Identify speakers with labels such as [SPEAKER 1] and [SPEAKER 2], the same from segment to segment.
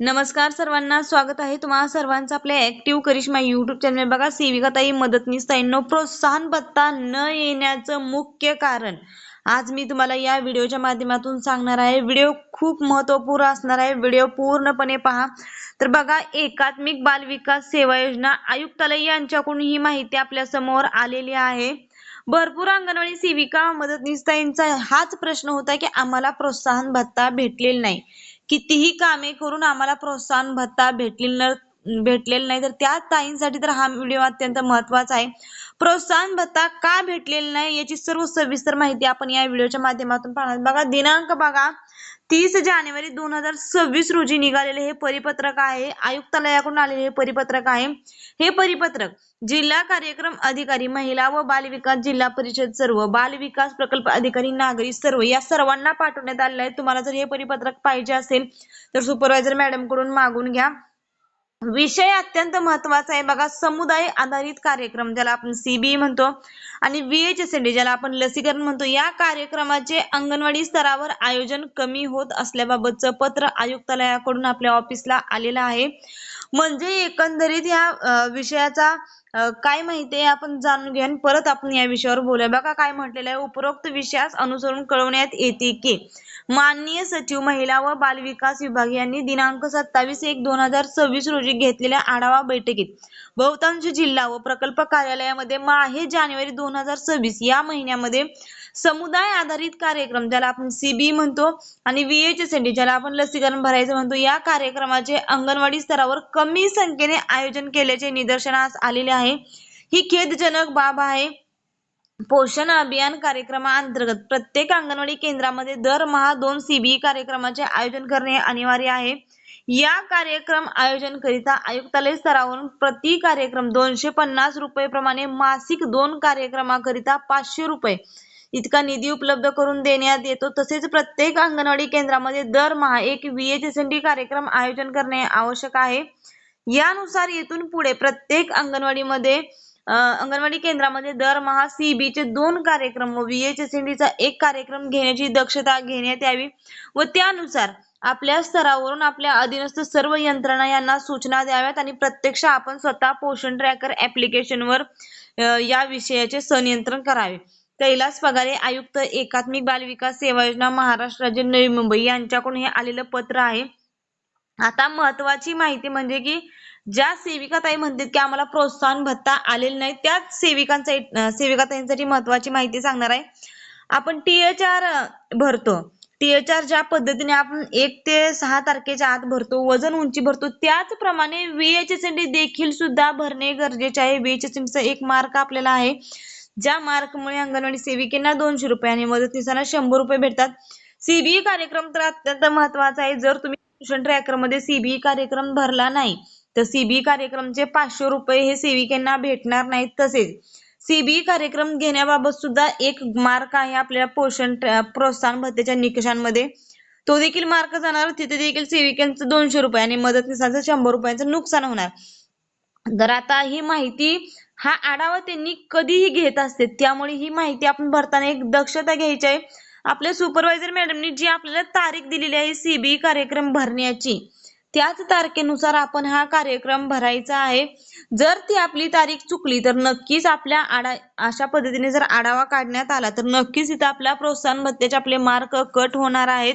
[SPEAKER 1] नमस्कार सर्वांना स्वागत आहे तुम्हाला सर्वांचं आपल्या ऍक्टिव्ह करिश्मा युट्यूब चॅनल बघा. सेविकाताई मदतनीस ताईंनो प्रोत्साहन भत्ता न येण्याचं मुख्य कारण. आज मी तुम्हाला या व्हिडिओच्या माध्यमातून सांगणार आहे. व्हिडिओ खूप महत्त्वपूर्ण असणार आहे. व्हिडिओ पूर्णपणे पहा. तर बघा एकात्मिक बाल विकास सेवा योजना आयुक्तालय यांच्याकडून ही माहिती आपल्यासमोर आलेली आहे. भरपूर अंगणवाडी सेविका मदतनीसताईंचा हाच प्रश्न होता की आम्हाला प्रोत्साहन भत्ता भेटलेला नाही. कितीही कामे करून आम्हाला प्रोत्साहन भत्ता भेटलेला भेटलेला नाही तर त्या ताईंसाठी तर हा व्हिडिओ अत्यंत महत्त्वाचा आहे. प्रोत्साहन भत्ता का भेटलेला नाही याची सर्व सविस्तर माहिती आपण या व्हिडिओच्या माध्यमातून पाहणार बघा दिनांक बघा. तीस जानेवारी दोन हजार सव्वीस रोजी निघालेले हे परिपत्रक आहे. आयुक्तालयाकडून आलेले हे परिपत्रक आहे. हे परिपत्रक जिल्हा कार्यक्रम अधिकारी महिला व बाल विकास जिल्हा परिषद सर्व बाल विकास प्रकल्प अधिकारी नागरिक सर्व या सर्वांना पाठवण्यात आलेलं आहे. तुम्हाला जर हे परिपत्रक पाहिजे असेल तर सुपरवायझर मॅडमकडून मागून घ्या. विषय अत्यंत महत्त्वाचा आहे. बघा समुदाय आधारित कार्यक्रम ज्याला आपण सीबी म्हणतो आणि व्हीएचएसएनडी ज्याला आपण लसीकरण म्हणतो या कार्यक्रमाचे अंगणवाडी स्तरावर आयोजन कमी होत असल्याबाबतचं पत्र आयुक्तालयाकडून आपल्या ऑफिसला आलेलं आहे. म्हणजे एकंदरीत या विषयाचा काय माहिती आहे आपण जाणून घेऊन आणि परत आपण या विषयावर बोलूया. बघा काय म्हटलेलं आहे. उपरोक्त विषयास अनुसरून कळवण्यात येते की माननीय सचिव महिला व बाल विकास विभाग यांनी दिनांक सत्तावीस एक दोन हजार सव्वीस रोजी घेतलेल्या आढावा बैठकीत बहुतांश जिल्हा व प्रकल्प कार्यालयामध्ये माहे जानेवारी दोन हजार सव्वीस या महिन्यामध्ये समुदाय आधारित कार्यक्रम ज्याला आपण सीबी म्हणतो आणि व्हीएचएसएनडी ज्याला आपण लसीकरण भरायचं म्हणतो या कार्यक्रमाचे अंगणवाडी स्तरावर कमी संख्येने आयोजन केल्याचे निदर्शनास आलेले आहे. ही खेदजनक बाब आहे. पोषण अभियान कार्यक्रमाअंतर्गत प्रत्येक अंगणवाडी केंद्रामध्ये दरमहा दोन सीबीई कार्यक्रमाचे आयोजन करणे अनिवार्य आहे. या कार्यक्रम आयोजन करिता आयुक्तालय स्तरावरून प्रति कार्यक्रम दोनशे पन्नास रुपये प्रमाणे मासिक दोन कार्यक्रमाकरिता पाचशे रुपये इतका निधी उपलब्ध करून देण्यात येतो. तसेच प्रत्येक अंगणवाडी केंद्रामध्ये दरमहा एक व्हीएचएसएनडी कार्यक्रम आयोजन करणे आवश्यक आहे. यानुसार येथून पुढे प्रत्येक अंगणवाडीमध्ये अंगणवाडी केंद्रामध्ये दरमहा सीबीचे दोन कार्यक्रम व व्हीएचएसएनडीचा एक कार्यक्रम घेण्याची दक्षता घेण्यात यावी व त्यानुसार आपल्या स्तरावरून आपल्या अधीनस्थ सर्व यंत्रणा यांना सूचना द्याव्यात आणि प्रत्यक्ष आपण स्वतः पोषण ट्रॅकर ऍप्लिकेशनवर या विषयाचे संनियंत्रण करावे. कैलास पगारे आयुक्त एकात्मिक बाल विकास सेवा योजना महाराष्ट्र राज्य नवी मुंबई यांच्याकडून हे आलेलं पत्र आहे. आता महत्वाची माहिती म्हणजे की ज्या सेविका ताई म्हणतात की आम्हाला प्रोत्साहन भत्ता आलेला नाही त्याच सेविकांचा सेविका ताईंसाठी महत्वाची माहिती सांगणार आहे. आपण टी एच आर भरतो. टी एच आर ज्या पद्धतीने आपण एक ते सहा तारखेच्या आत भरतो वजन उंची भरतो त्याचप्रमाणे व्हीएचएसएनडी देखील सुद्धा भरणे गरजेचे आहे. व्हीएचएसएनडीचा एक मार्क आपल्याला आहे. ज्या मार्कमुळे अंगणवाडी सेविकेंना दोनशे रुपये आणि मदतनीसांना शंभर रुपये भेटतात. सीबीई कार्यक्रम तर अत्यंत महत्त्वाचा आहे. जर तुम्ही ट्युशन ट्रॅकरमध्ये सीबीई कार्यक्रम भरला नाही तर सीबीई कार्यक्रमचे पाचशे रुपये हे सेविकेंना भेटणार नाहीत तसेच. सीबीई कार्यक्रम घेण्याबाबत सुद्धा एक मार्क आहे आपल्याला पोषण प्रोत्साहन भत्त्याच्या निकषांमध्ये. तो देखील मार्क जाणार तिथे देखील सेविकांचं दोनशे रुपये आणि मदतनीसांचं शंभर रुपयांचं नुकसान होणार. तर आता ही माहिती हा आढावा त्यांनी कधीही घेत असते. त्यामुळे ही माहिती आपण भरताना एक दक्षता घ्यायची आहे. आपल्या सुपरवायझर मॅडमनी जी आपल्याला तारीख दिलेली आहे सीबीई कार्यक्रम भरण्याची त्याच तारखेनुसार आपण हा कार्यक्रम भरायचा आहे. जर ती आपली तारीख चुकली तर नक्कीच आपल्या आडा अशा पद्धतीने जर आढावा काढण्यात आला तर नक्कीच इथं आपल्या प्रोत्साहन भत्त्याचे आपले मार्क कट होणार आहेत.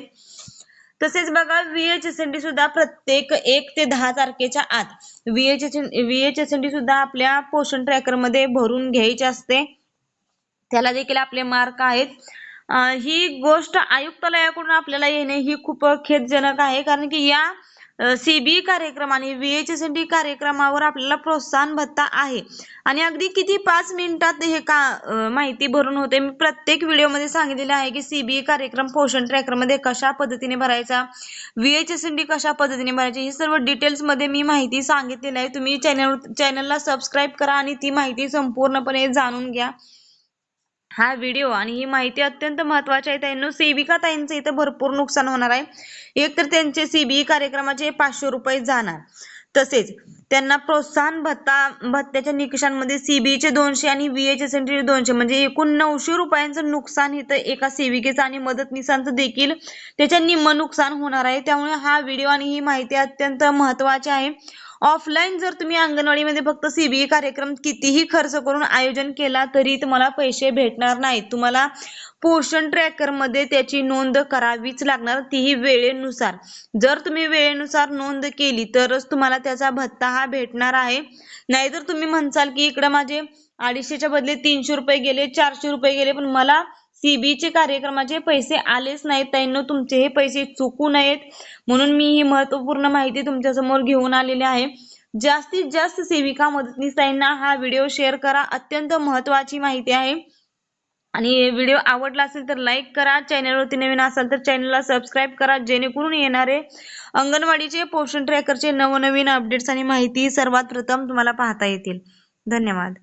[SPEAKER 1] तसेच बघा व्हीएचएसएनडी सुद्धा प्रत्येक एक ते दहा तारखेच्या आत. व्हीएचएसएनडी सुद्धा आपल्या पोषण ट्रॅकरमध्ये भरून घ्यायची असते. त्याला देखील आपले मार्क आहेत. ही गोष्ट आयुक्तालयाकडून आपल्याला येणे ही खूप खेदजनक आहे. कारण की या सीबी कार्यक्रम आणि व्हीएचएसएनडी कार्यक्रमावर आपल्याला प्रोत्साहन भत्ता आहे. आणि अगदी किती पाच मिनिटात हे का माहिती भरून होते. मी प्रत्येक व्हिडिओमध्ये सांगितलेले आहे की सीबीई कार्यक्रम पोषण ट्रॅकरमध्ये कशा पद्धतीने भरायचा व्हीएचएसएनडी कशा पद्धतीने भरायची ही सर्व डिटेल्समध्ये मी माहिती सांगितलेली आहे. तुम्ही चॅनल चॅनलला सबस्क्राईब करा आणि ती माहिती संपूर्णपणे जाणून घ्या. हा व्हिडिओ आणि ही माहिती अत्यंत महत्वाची आहे त्यांना सेविका ताईंचं इथं भरपूर नुकसान होणार आहे. एक तर त्यांचे सीबीई कार्यक्रमाचे पाचशे रुपये जाणार. तसेच त्यांना प्रोत्साहन भत्ता भत्त्याच्या निकषांमध्ये सीबीचे दोनशे आणि व्हीएचएस दोनशे म्हणजे एकूण नऊशे रुपयांचं नुकसान इथं एका सेविकेचं आणि मदतनीसांचं देखील त्याच्या निम्म नुकसान होणार आहे. त्यामुळे हा व्हिडिओ आणि ही माहिती अत्यंत महत्वाची आहे. ऑफलाईन जर तुम्ही अंगणवाडीमध्ये फक्त सीबीई कार्यक्रम कितीही खर्च करून आयोजन केला तरी तुम्हाला पैसे भेटणार नाहीत. तुम्हाला पोषण ट्रॅकरमध्ये त्याची नोंद करावीच लागणार तीही वेळेनुसार. जर तुम्ही वेळेनुसार नोंद केली तरच तुम्हाला त्याचा भत्ता हा भेटणार आहे. नाहीतर तुम्ही म्हणसाल की इकडं माझे अडीचशेच्या बदले तीनशे रुपये गेले चारशे रुपये गेले पण मला सीबीचे कार्यक्रमाचे पैसे आलेच नाहीत. त्यांना तुमचे हे पैसे चुकू नयेत. म्हणून मी ही महत्त्वपूर्ण माहिती तुमच्यासमोर घेऊन आलेली आहे. जास्तीत जास्त सेविका मदतनीस त्यांना हा व्हिडिओ शेअर करा. अत्यंत महत्वाची माहिती आहे. आणि व्हिडिओ आवडला असेल तर लाईक करा. चॅनलवरती नवीन असाल तर चॅनलला सबस्क्राईब करा. जेणेकरून येणारे अंगणवाडीचे पोषण ट्रॅकरचे नवनवीन अपडेट्स आणि माहिती सर्वात प्रथम तुम्हाला पाहता येतील. धन्यवाद.